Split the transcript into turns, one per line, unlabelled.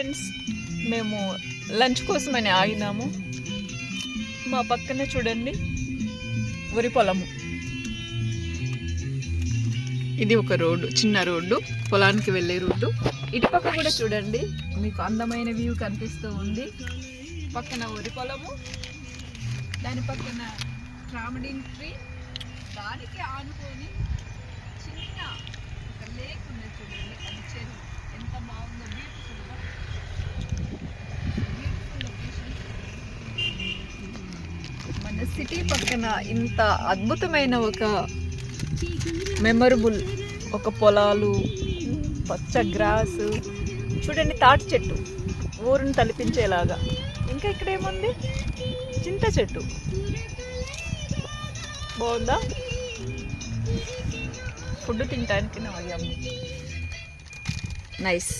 Friends మేము lunch కోసమని ఆగినాము. మా పక్కనే చూడండి వరి పొలము. ఇది ఒక రోడ్డు చిన్న రోడ్డు పొలానికి వెళ్ళే రోడ్డు. ఇటుపక్క కూడా చూడండి మీకు అందమైన వ్యూ కనిపిస్తూ ఉంది. పక్కన వరి పొలము దాని పక్కన ట్రామడిన్ ట్రీ. దానికి ఆనుకొని చిన్న ఒక లేక్ ఉన్నది చూడండి అది చెరువు. మన సిటీ పక్కన ఇంత అద్భుతమైన ఒక మెమరబుల్ ఒక పొలాలు పచ్చ గ్రాస్ చూడండి తాటి చెట్టు ఊరుని తలిపించేలాగా. ఇంకా ఇక్కడ ఏముంది? చింత చెట్టు. బాగుందా? ఫుడ్ తినడానికి ఆగాము నైస్.